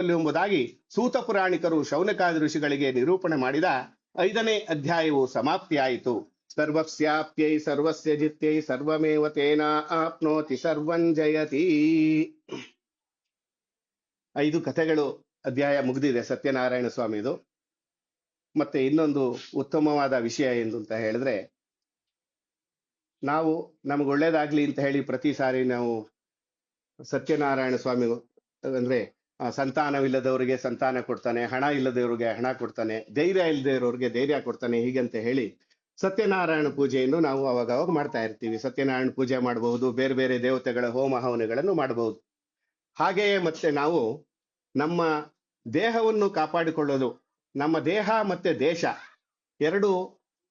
ಎಂಬುದಾಗಿ ಸೂತ ಪುರಾಣಿಕರು ಶೌನಕಾದಿ ಋಷಿಗಳಿಗೆ ನಿರೂಪಣೆ ಮಾಡಿದ ಐದನೇ ಅಧ್ಯಾಯವು ಸಮಾಪ್ತಿಯಾಯಿತು. ಸರ್ವಸ್ಯಾಪ್ಯೈ ಸರ್ವಸ್ಯ ಜಿತ್ಯೈ ಸರ್ವಮೇವ ತೇನ ಆಪ್ನೋತಿ ಸರ್ವಂ ಜಯತಿ. ಐದು ಕಥೆಗಳು ಅಧ್ಯಾಯ ಮುಗಿದಿದೆ ಸತ್ಯನಾರಾಯಣ ಸ್ವಾಮಿದು. ಮತ್ತೆ ಇನ್ನೊಂದು ಉತ್ತಮವಾದ ವಿಷಯ ಎಂದು ಅಂತ ಹೇಳಿದ್ರೆ, ನಾವು ನಮ್ಗೆ ಒಳ್ಳೇದಾಗ್ಲಿ ಅಂತ ಹೇಳಿ ಪ್ರತಿ ಸಾರಿ ನಾವು ಸತ್ಯನಾರಾಯಣ ಸ್ವಾಮಿ ಅಂದ್ರೆ ಸಂತಾನವಿಲ್ಲದವರಿಗೆ ಸಂತಾನ ಕೊಡ್ತಾನೆ, ಹಣ ಇಲ್ಲದವರಿಗೆ ಹಣ ಕೊಡ್ತಾನೆ, ಧೈರ್ಯ ಇಲ್ಲದೆ ಇರೋರಿಗೆ ಧೈರ್ಯ ಕೊಡ್ತಾನೆ ಹೀಗಂತ ಹೇಳಿ ಸತ್ಯನಾರಾಯಣ ಪೂಜೆಯನ್ನು ನಾವು ಅವಾಗ ಅವಾಗ ಮಾಡ್ತಾ ಇರ್ತೀವಿ. ಸತ್ಯನಾರಾಯಣ ಪೂಜೆ ಮಾಡಬಹುದು, ಬೇರೆ ಬೇರೆ ದೇವತೆಗಳ ಹೋಮ ಹವನಗಳನ್ನು ಮಾಡಬಹುದು. ಹಾಗೆಯೇ ಮತ್ತೆ ನಾವು ನಮ್ಮ ದೇಹವನ್ನು ಕಾಪಾಡಿಕೊಳ್ಳೋದು ನಮ್ಮ ದೇಹ ಮತ್ತೆ ದೇಶ ಎರಡು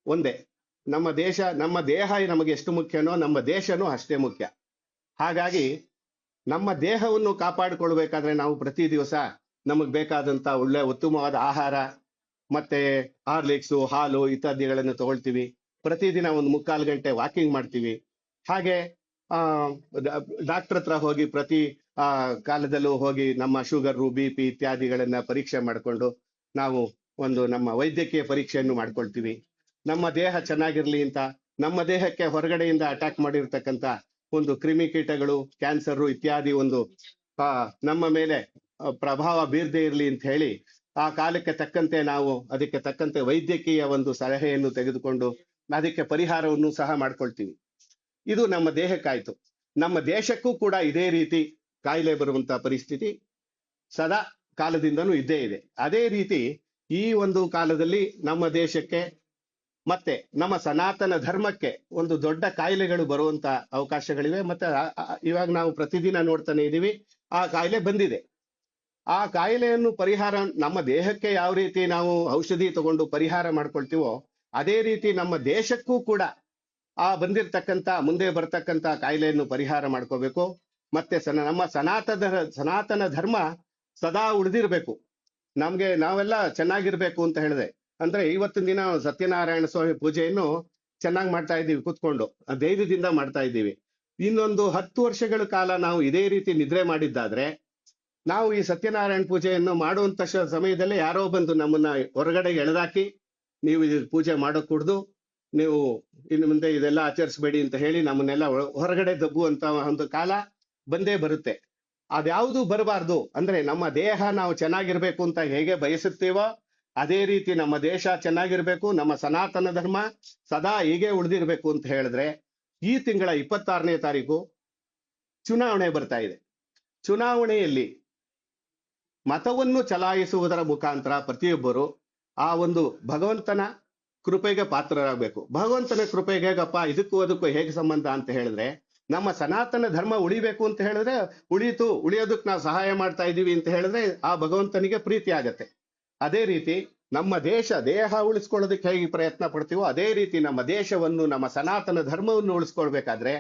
ಒಂದೇ. ನಮ್ಮ ದೇಶ, ನಮ್ಮ ದೇಹ ನಮಗೆ ಎಷ್ಟು ಮುಖ್ಯನೋ ನಮ್ಮ ದೇಶನೂ ಅಷ್ಟೇ ಮುಖ್ಯ. ಹಾಗಾಗಿ ನಮ್ಮ ದೇಹವನ್ನು ಕಾಪಾಡಿಕೊಳ್ಬೇಕಾದ್ರೆ ನಾವು ಪ್ರತಿ ದಿವಸ ನಮಗೆ ಬೇಕಾದಂತ ಒಳ್ಳೆ ಉತ್ತಮವಾದ ಆಹಾರ, ಮತ್ತೆ ಹಾರ್ಲಿಕ್ಸು, ಹಾಲು ಇತ್ಯಾದಿಗಳನ್ನು ತಗೊಳ್ತೀವಿ. ಪ್ರತಿದಿನ ಒಂದು ಮುಕ್ಕಾಲು ಗಂಟೆ ವಾಕಿಂಗ್ ಮಾಡ್ತೀವಿ. ಹಾಗೆ, ಆ ಡಾಕ್ಟರ್ ಹತ್ರ ಹೋಗಿ ಪ್ರತಿ, ಆ, ಕಾಲದಲ್ಲೂ ಹೋಗಿ ನಮ್ಮ ಶುಗರು, ಬಿ ಪಿ ಇತ್ಯಾದಿಗಳನ್ನ ಪರೀಕ್ಷೆ ಮಾಡಿಕೊಂಡು ನಾವು ಒಂದು ನಮ್ಮ ವೈದ್ಯಕೀಯ ಪರೀಕ್ಷೆಯನ್ನು ಮಾಡ್ಕೊಳ್ತೀವಿ. ನಮ್ಮ ದೇಹ ಚೆನ್ನಾಗಿರ್ಲಿ ಅಂತ, ನಮ್ಮ ದೇಹಕ್ಕೆ ಹೊರಗಡೆಯಿಂದ ಅಟ್ಯಾಕ್ ಮಾಡಿರ್ತಕ್ಕಂಥ ಒಂದು ಕ್ರಿಮಿಕೀಟಗಳು ಕ್ಯಾನ್ಸರ್ ಇತ್ಯಾದಿ ಒಂದು ನಮ್ಮ ಮೇಲೆ ಪ್ರಭಾವ ಬೀರದೇ ಇರಲಿ ಅಂತ ಹೇಳಿ, ಆ ಕಾಲಕ್ಕೆ ತಕ್ಕಂತೆ ನಾವು ಅದಕ್ಕೆ ತಕ್ಕಂತೆ ವೈದ್ಯಕೀಯ ಒಂದು ಸಲಹೆಯನ್ನು ತೆಗೆದುಕೊಂಡು ಅದಕ್ಕೆ ಪರಿಹಾರವನ್ನು ಸಹ ಮಾಡ್ಕೊಳ್ತೀವಿ. ಇದು ನಮ್ಮ ದೇಹಕ್ಕಾಯ್ತು. ನಮ್ಮ ದೇಶಕ್ಕೂ ಕೂಡ ಇದೇ ರೀತಿ ಕಾಯಿಲೆ ಬರುವಂತಹ ಪರಿಸ್ಥಿತಿ ಸದಾ ಕಾಲದಿಂದನೂ ಇದ್ದೇ ಇದೆ. ಅದೇ ರೀತಿ ಈ ಒಂದು ಕಾಲದಲ್ಲಿ ನಮ್ಮ ದೇಶಕ್ಕೆ ಮತ್ತೆ ನಮ್ಮ ಸನಾತನ ಧರ್ಮಕ್ಕೆ ಒಂದು ದೊಡ್ಡ ಕಾಯಿಲೆಗಳು ಬರುವಂತ ಅವಕಾಶಗಳಿವೆ. ಮತ್ತೆ ಇವಾಗ ನಾವು ಪ್ರತಿದಿನ ನೋಡ್ತಾನೆ ಇದೀವಿ. ಆ ಕಾಯಿಲೆ ಬಂದಿದೆ. ಆ ಕಾಯಿಲೆಯನ್ನು ಪರಿಹಾರ ನಮ್ಮ ದೇಹಕ್ಕೆ ಯಾವ ರೀತಿ ನಾವು ಔಷಧಿ ತಗೊಂಡು ಪರಿಹಾರ ಮಾಡ್ಕೊಳ್ತೀವೋ, ಅದೇ ರೀತಿ ನಮ್ಮ ದೇಶಕ್ಕೂ ಕೂಡ ಆ ಬಂದಿರತಕ್ಕಂತ ಮುಂದೆ ಬರ್ತಕ್ಕಂಥ ಕಾಯಿಲೆಯನ್ನು ಪರಿಹಾರ ಮಾಡ್ಕೋಬೇಕು. ಮತ್ತೆ ಸನ, ನಮ್ಮ ಸನಾತನ ಸನಾತನ ಧರ್ಮ ಸದಾ ಉಳಿದಿರ್ಬೇಕು. ನಮ್ಗೆ ನಾವೆಲ್ಲ ಚೆನ್ನಾಗಿರ್ಬೇಕು ಅಂತ ಹೇಳಿದೆ. ಅಂದ್ರೆ ಇವತ್ತಿನ ದಿನ ಸತ್ಯನಾರಾಯಣ ಸ್ವಾಮಿ ಪೂಜೆಯನ್ನು ಚೆನ್ನಾಗಿ ಮಾಡ್ತಾ ಇದ್ದೀವಿ, ಕೂತ್ಕೊಂಡು. ಧೈರ್ಯದಿಂದ ಮಾಡ್ತಾ ಇದ್ದೀವಿ. ಇನ್ನೊಂದು ಹತ್ತು ವರ್ಷಗಳ ಕಾಲ ನಾವು ಇದೇ ರೀತಿ ನಿದ್ರೆ ಮಾಡಿದ್ದಾದ್ರೆ, ನಾವು ಈ ಸತ್ಯನಾರಾಯಣ ಪೂಜೆಯನ್ನು ಮಾಡುವಂತ ಸಮಯದಲ್ಲಿ ಯಾರೋ ಬಂದು ನಮ್ಮನ್ನ ಹೊರಗಡೆ ಎಳೆದಾಕಿ ನೀವು ಇದು ಪೂಜೆ ಮಾಡೋ ಕುಡ್ದು ನೀವು ಇನ್ನು ಮುಂದೆ ಇದೆಲ್ಲ ಆಚರಿಸಬೇಡಿ ಅಂತ ಹೇಳಿ ನಮ್ಮನ್ನೆಲ್ಲ ಹೊರಗಡೆ ದಬ್ಬುವಂತ ಒಂದು ಕಾಲ ಬಂದೇ ಬರುತ್ತೆ. ಅದ್ಯಾವುದು ಬರಬಾರ್ದು. ಅಂದ್ರೆ ನಮ್ಮ ದೇಹ ನಾವು ಚೆನ್ನಾಗಿರ್ಬೇಕು ಅಂತ ಹೇಗೆ ಬಯಸುತ್ತೇವೋ ಅದೇ ರೀತಿ ನಮ್ಮ ದೇಶ ಚೆನ್ನಾಗಿರ್ಬೇಕು, ನಮ್ಮ ಸನಾತನ ಧರ್ಮ ಸದಾ ಹೀಗೆ ಉಳಿದಿರ್ಬೇಕು ಅಂತ ಹೇಳಿದ್ರೆ ಈ ತಿಂಗಳ ಇಪ್ಪತ್ತಾರನೇ ತಾರೀಕು ಚುನಾವಣೆ ಬರ್ತಾ ಇದೆ. ಚುನಾವಣೆಯಲ್ಲಿ ಮತವನ್ನು ಚಲಾಯಿಸುವುದರ ಮುಖಾಂತರ ಪ್ರತಿಯೊಬ್ಬರು ಆ ಒಂದು ಭಗವಂತನ ಕೃಪೆಗೆ ಪಾತ್ರರಾಗಬೇಕು. ಭಗವಂತನ ಕೃಪೆಗೆ ಹೇಗಪ್ಪ ಇದಕ್ಕೂ ಅದಕ್ಕೂ ಹೇಗೆ ಸಂಬಂಧ ಅಂತ ಹೇಳಿದ್ರೆ ನಮ್ಮ ಸನಾತನ ಧರ್ಮ ಉಳಿಬೇಕು ಅಂತ ಹೇಳಿದ್ರೆ ಉಳಿಯಿತು ಉಳಿಯೋದಕ್ಕೆ ನಾವು ಸಹಾಯ ಮಾಡ್ತಾ ಇದ್ದೀವಿ ಅಂತ ಹೇಳಿದ್ರೆ ಆ ಭಗವಂತನಿಗೆ ಪ್ರೀತಿ ಆಗತ್ತೆ. ಅದೇ ರೀತಿ ನಮ್ಮ ದೇಶ ದೇಹ ಉಳಿಸ್ಕೊಳ್ಳೋದಕ್ಕೆ ಹೇಗೆ ಪ್ರಯತ್ನ ಪಡ್ತೀವೋ ಅದೇ ರೀತಿ ನಮ್ಮ ದೇಶವನ್ನು, ನಮ್ಮ ಸನಾತನ ಧರ್ಮವನ್ನು ಉಳಿಸ್ಕೊಳ್ಬೇಕಾದ್ರೆ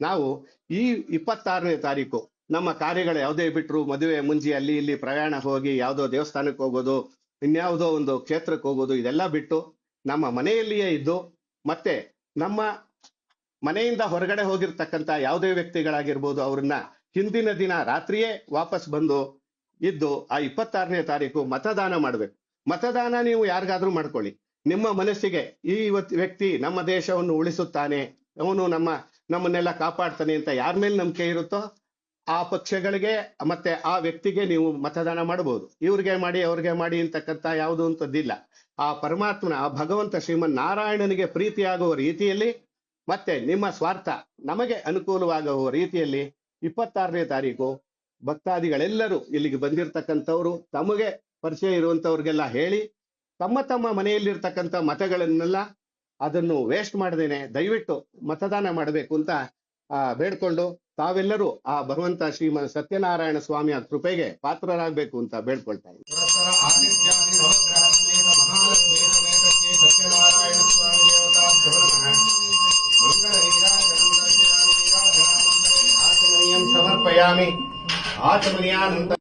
ನಾವು ಈ ಇಪ್ಪತ್ತಾರನೇ ತಾರೀಕು ನಮ್ಮ ಕಾರ್ಯಗಳು ಯಾವುದೇ ಬಿಟ್ರು ಮದುವೆ, ಮುಂಜಿ, ಅಲ್ಲಿ, ಇಲ್ಲಿ ಪ್ರಯಾಣ ಹೋಗಿ ಯಾವುದೋ ದೇವಸ್ಥಾನಕ್ಕೆ ಹೋಗೋದು, ಇನ್ಯಾವುದೋ ಒಂದು ಕ್ಷೇತ್ರಕ್ಕೆ ಹೋಗೋದು, ಇದೆಲ್ಲ ಬಿಟ್ಟು ನಮ್ಮ ಮನೆಯಲ್ಲಿಯೇ ಇದ್ದು ಮತ್ತೆ ನಮ್ಮ ಮನೆಯಿಂದ ಹೊರಗಡೆ ಹೋಗಿರ್ತಕ್ಕಂಥ ಯಾವುದೇ ವ್ಯಕ್ತಿಗಳಾಗಿರ್ಬೋದು, ಅವ್ರನ್ನ ಹಿಂದಿನ ದಿನ ರಾತ್ರಿಯೇ ವಾಪಸ್ ಬಂದು ಇದ್ದು ಆ ಇಪ್ಪತ್ತಾರನೇ ತಾರೀಕು ಮತದಾನ ಮಾಡಬೇಕು. ಮತದಾನ ನೀವು ಯಾರಿಗಾದ್ರೂ ಮಾಡ್ಕೊಳ್ಳಿ. ನಿಮ್ಮ ಮನಸ್ಸಿಗೆ ಈ ವ್ಯಕ್ತಿ ನಮ್ಮ ದೇಶವನ್ನು ಉಳಿಸುತ್ತಾನೆ, ಅವನು ನಮ್ಮ, ನಮ್ಮನ್ನೆಲ್ಲ ಕಾಪಾಡ್ತಾನೆ ಅಂತ ಯಾರ ಮೇಲೆ ನಂಬಿಕೆ ಇರುತ್ತೋ ಆ ಪಕ್ಷಗಳಿಗೆ ಮತ್ತೆ ಆ ವ್ಯಕ್ತಿಗೆ ನೀವು ಮತದಾನ ಮಾಡಬಹುದು ಇವ್ರಿಗೆ ಮಾಡಿ, ಅವ್ರಿಗೆ ಮಾಡಿ ಅಂತಕ್ಕಂಥ ಯಾವುದು ಅಂತದ್ದಿಲ್ಲ. ಆ ಪರಮಾತ್ಮನ, ಆ ಭಗವಂತ ಶ್ರೀಮನ್ ನಾರಾಯಣನಿಗೆ ಪ್ರೀತಿಯಾಗುವ ರೀತಿಯಲ್ಲಿ ಮತ್ತೆ ನಿಮ್ಮ ಸ್ವಾರ್ಥ ನಮಗೆ ಅನುಕೂಲವಾಗುವ ರೀತಿಯಲ್ಲಿ ಇಪ್ಪತ್ತಾರನೇ ತಾರೀಕು ಭಕ್ತಾದಿಗಳೆಲ್ಲರೂ ಇಲ್ಲಿಗೆ ಬಂದಿರತಕ್ಕಂಥವ್ರು ತಮಗೆ ಪರಿಚಯ ಇರುವಂಥವ್ರಿಗೆಲ್ಲ ಹೇಳಿ, ತಮ್ಮ ತಮ್ಮ ಮನೆಯಲ್ಲಿರ್ತಕ್ಕಂಥ ಮತಗಳನ್ನೆಲ್ಲ ಅದನ್ನು ವೇಸ್ಟ್ ಮಾಡದೇನೆ, ದಯವಿಟ್ಟು ಮತದಾನ ಮಾಡಬೇಕು ಅಂತ ಬೇಡ್ಕೊಂಡು ತಾವೆಲ್ಲರೂ ಆ ಭಗವಂತ ಶ್ರೀಮ ಸತ್ಯನಾರಾಯಣ ಸ್ವಾಮಿಯ ಕೃಪೆಗೆ ಪಾತ್ರರಾಗಬೇಕು ಅಂತ ಬೇಡ್ಕೊಳ್ತಾ ಇದ್ದೀನಿ. ಸಮರ್ಪಯಾಮಿ. ஆத்மனியானந்த